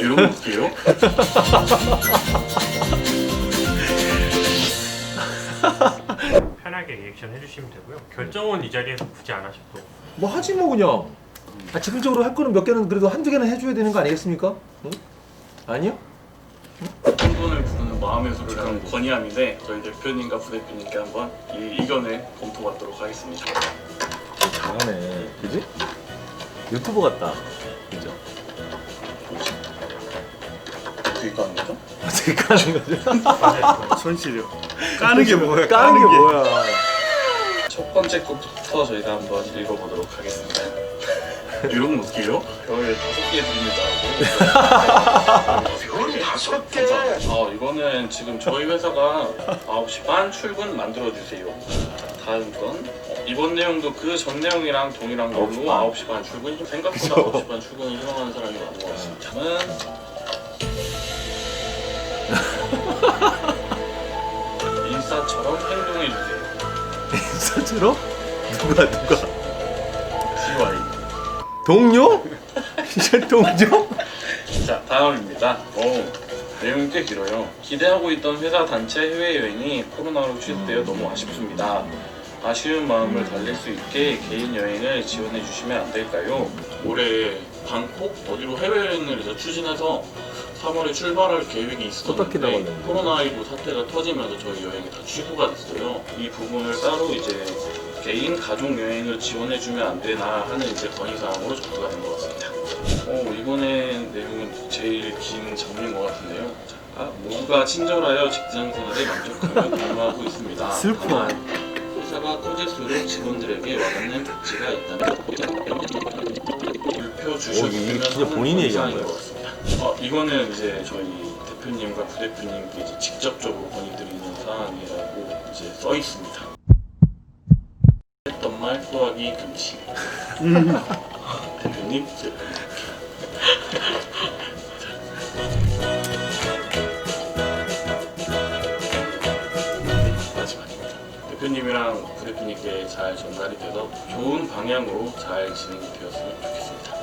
이런 거 어떡해요? 편하게 리액션 해주시면 되고요. 결정은 이 자리에서 굳이 안 하셔도 뭐 하지 뭐 그냥. 아, 즉흥적으로 할 거는 몇 개는 그래도 한두 개는 해줘야 되는 거 아니겠습니까? 응? 아니요? 혼돈을 부르는 마음의 소리를 하는 권희암인데 저희 대표님과 부대표님께 한번 이 의견을 검토받도록 하겠습니다. 잘하네. 그지? 유튜버 같다. 그죠? 그거 아닙니까? 어떻게 까는 거죠? 손실이요. 까는 게 뭐야? 까는 게 뭐야? 첫 번째 것부터 저희가 한번 읽어보도록 하겠습니다. 이런 거 어떡해요? 별 다섯 개 드립니다. 별 다섯 개? 아 이거는 지금 저희 회사가 9시 반 출근 만들어주세요. 다음 건 어, 이번 내용도 그 전 내용이랑 동일한 걸로 9시 반. 9시 반 출근 생각보다 9시 반 출근을 희망하는 사람이 많은 것 같습니다. 저는 인싸처럼 행동해주세요. 인사처럼? 누가 누가? CY 동료? 진짜 동료? 자 다음입니다. 오 내용이 꽤 길어요. 기대하고 있던 회사 단체 해외여행이 코로나로 취소되어 너무 아쉽습니다. 아쉬운 마음을 달랠 수 있게 개인 여행을 지원해 주시면 안 될까요? 올해 방콕 어디로 해외여행을 이제 추진해서 3월에 출발할 계획이 어떻게 있었는데 나갔는데? 코로나19 사태가 터지면서 저희 여행이 다 취소가 됐어요. 이 부분을 따로 이제 개인 가족 여행을 지원해 주면 안 되나 하는 이제 건의사항으로 접수가 된 것 같습니다. 어, 이번에 내용은 제일 긴 장면인 것 같은데요. 자, 아, 모두가 친절하여 직장 생활에 만족하며 근무하고 있습니다. 슬퍼. 다만 회사가 커질수록 직원들에게 와닿는 복지가 있다면 불표 오, 주셨으면 이게 진짜 하는 본인이 얘기한 거예요. 것 같습니다. 어, 이거는 이제 저희 대표님과 부대표님께 이제 직접적으로 건의드리는 사항이라고 이제 써 있습니다. 했던 말 소화기 금지. 대표님, 제 마지막입니다. 대표님이랑 부대표님께 잘 전달이 돼서 좋은 방향으로 잘 진행이 되었으면 좋겠습니다.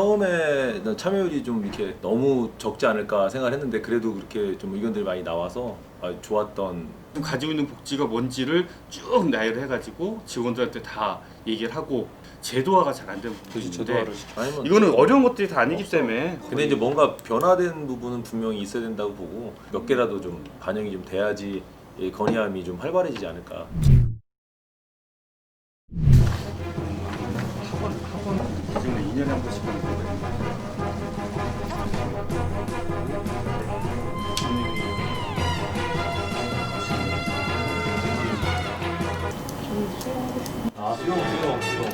처음에 난 참여율이 좀 이렇게 너무 적지 않을까 생각했는데 그래도 그렇게 좀 의견들이 많이 나와서 아, 좋았던. 가지고 있는 복지가 뭔지를 쭉 나열을 해가지고 직원들한테 다 얘기를 하고 제도화가 잘 안 되는 부분인데 아니면 이거는 어려운 것들이 다 아니기 때문에. 근데 이제 뭔가 변화된 부분은 분명히 있어야 된다고 보고 몇 개라도 좀 반영이 좀 돼야지 이 건의함이 좀 활발해지지 않을까. 학원 학원 기준은 2년에 한 번씩 하는 아 수용 수용.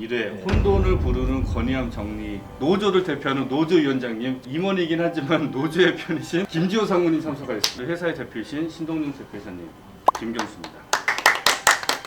이래 혼돈을 부르는 건의함 정리. 노조를 대표하는 노조위원장님. 임원이긴 하지만 노조의 편이신 김지호 상무님 참석하셨습니다. 회사의 대표이신 신동영 대표이사님 김경수입니다.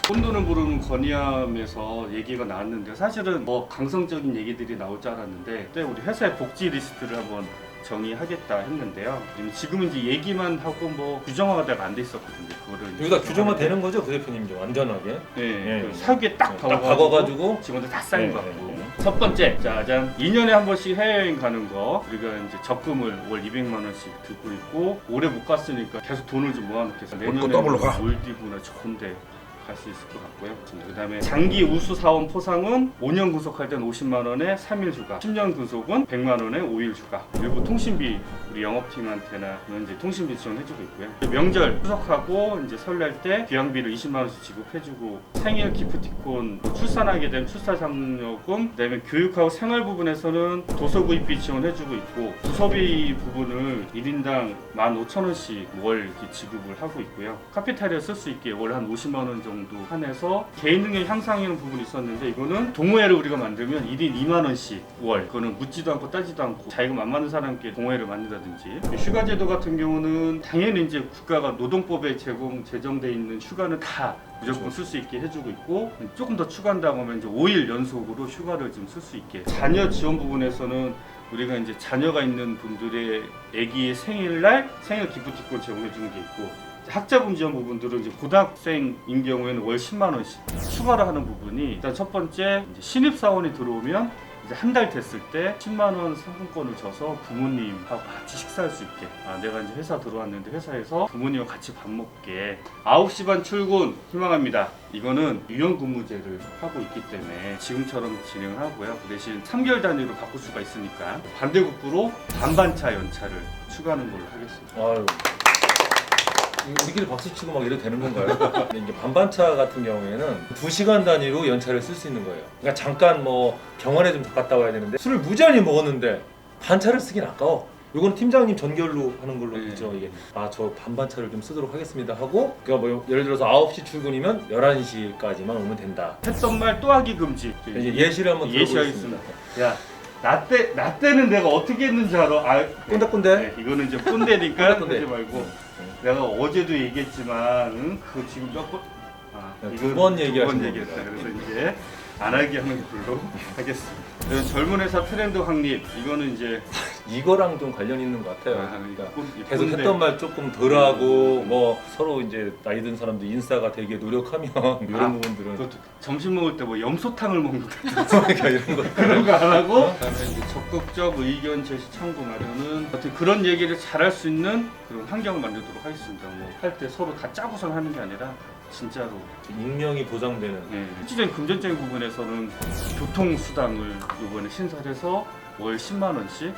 혼돈을 부르는 건의함에서 얘기가 나왔는데 사실은 뭐 강성적인 얘기들이 나올 줄 알았는데 그때 우리 회사의 복지 리스트를 한번 정의하겠다 했는데요. 지금은 이제 얘기만 하고 뭐 규정화가 안돼 있었거든요. 그거를 이제 여기다 규정화 되는 거죠, 그 대표님 좀 완전하게. 네, 예. 그 사규에 딱 딱 박아가지고 박아가지고? 직원들 다 쌓인 네, 것 같고. 네, 첫 번째 짜잔 2년에 한 번씩 해외여행 가는 거. 우리가 이제 적금을 월 200만 원씩 들고 있고 올해 못 갔으니까 계속 돈을 좀 모아놓겠어 내년에 더블로 가. 몰디브나 좋은데 갈 수 있을 것 같고요. 그 다음에 장기 우수 사원 포상은 5년 구속할 땐 50만 원에 3일 휴가 10년 구속은 100만 원에 5일 휴가. 일부 통신비 우리 영업팀한테나 이제 통신비 지원해주고 있고요. 명절 추석하고 이제 설날 때 귀향비를 20만 원씩 지급해주고 생일 기프티콘 뭐 출산하게 되면 출산상여금 그다음에 교육하고 생활 부분에서는 도서구입비 지원해주고 있고 부서비 부분을 1인당 15,000원씩 월 지급을 하고 있고요. 카피탈리아 쓸수 있게 월 한 50만 원 정도 한해서 개인 능력 향상이라는 부분이 있었는데 이거는 동호회를 우리가 만들면 1인 2만 원씩 월. 그거는 묻지도 않고 따지도 않고 자기가 맘 맞는 사람께 동호회를 만든다든지. 휴가 제도 같은 경우는 당연히 이제 국가가 노동법에 제공 제정돼 있는 휴가는 다 무조건 쓸 수 있게 해주고 있고 조금 더 추가한다고 하면 이제 5일 연속으로 휴가를 좀 쓸 수 있게. 자녀 지원 부분에서는 우리가 이제 자녀가 있는 분들의 아기의 생일날 생일 기프티콘 제공해 주는 게 있고 학자 금 지원 부분들은 이제 고등학생인 경우에는 월 10만 원씩 추가로 하는 부분이 일단 첫 번째 이제 신입 사원이 들어오면 이제 한 달 됐을 때 10만 원 상품권을 줘서 부모님하고 같이 식사할 수 있게. 아 내가 이제 회사 들어왔는데 회사에서 부모님과 같이 밥 먹게. 9시 반 출근. 희망합니다. 이거는 유연 근무제를 하고 있기 때문에 지금처럼 진행을 하고요. 그 대신 3개월 단위로 바꿀 수가 있으니까 반대급부로 반반차 연차를 추가하는 걸로 하겠습니다. 아유. 우리끼리 박수 치고 막 이래도 되는 건가요? 이게 반반차 같은 경우에는 2시간 단위로 연차를 쓸 수 있는 거예요. 그러니까 잠깐 뭐 병원에 좀 갔다 와야 되는데 술을 무지하게 먹었는데 반차를 쓰긴 아까워. 이건 팀장님 전결로 하는 걸로 네. 있죠. 이게 아 저 반반차를 좀 쓰도록 하겠습니다 하고 그러니까 뭐 예를 들어서 9시 출근이면 11시까지만 오면 된다. 했던 말 또 하기 금지 이제 예시를 한번 예시하겠습니다. 들어보겠습니다. 야, 나 때, 나 때는 내가 어떻게 했는지 알아? 아, 꼰대꼰대. 네, 이거는 이제 꼰대니까 꼰대. 하지 말고 내가 어제도 얘기했지만 응? 그거 지금 몇 번? 아, 네, 이거 두번 두 얘기하신 번 겁니다. 얘기했다. 그래서 이제 안 하게 하는 걸로 하겠습니다. 젊은 회사 트렌드 확립 이거는 이제 이거랑 좀 관련 있는 것 같아요. 아, 그러니까 꼰- 계속. 했던 말 조금 덜하고 뭐 서로 이제 나이 든 사람들 인싸가 되게 노력하면 이런 아, 부분들은 그것도 점심 먹을 때 뭐 염소탕을 먹는다 그러니까 이런 거 그런 거 안 하고 그다음에 이제 적극적 의견 제시 창구 마련은 어떻게 그런 얘기를 잘할 수 있는 그런 환경을 만들도록 하겠습니다. 뭐 할 때 서로 다 짜고선 하는 게 아니라 진짜로 익명이 보장되는 네. 실질적인 금전적인 부분에서는 교통수당을 이번에 신설해서 월 10만 원씩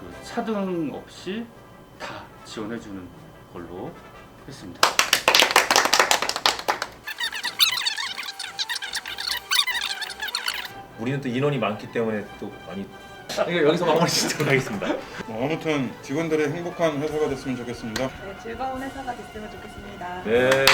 그 차등 없이 다 지원해주는 걸로 했습니다. 우리는 또 인원이 많기 때문에 또 많이 그러니까 여기서 마무리 짓도록 하겠습니다. 어, 아무튼 직원들의 행복한 회사가 됐으면 좋겠습니다. 네, 즐거운 회사가 됐으면 좋겠습니다. 네.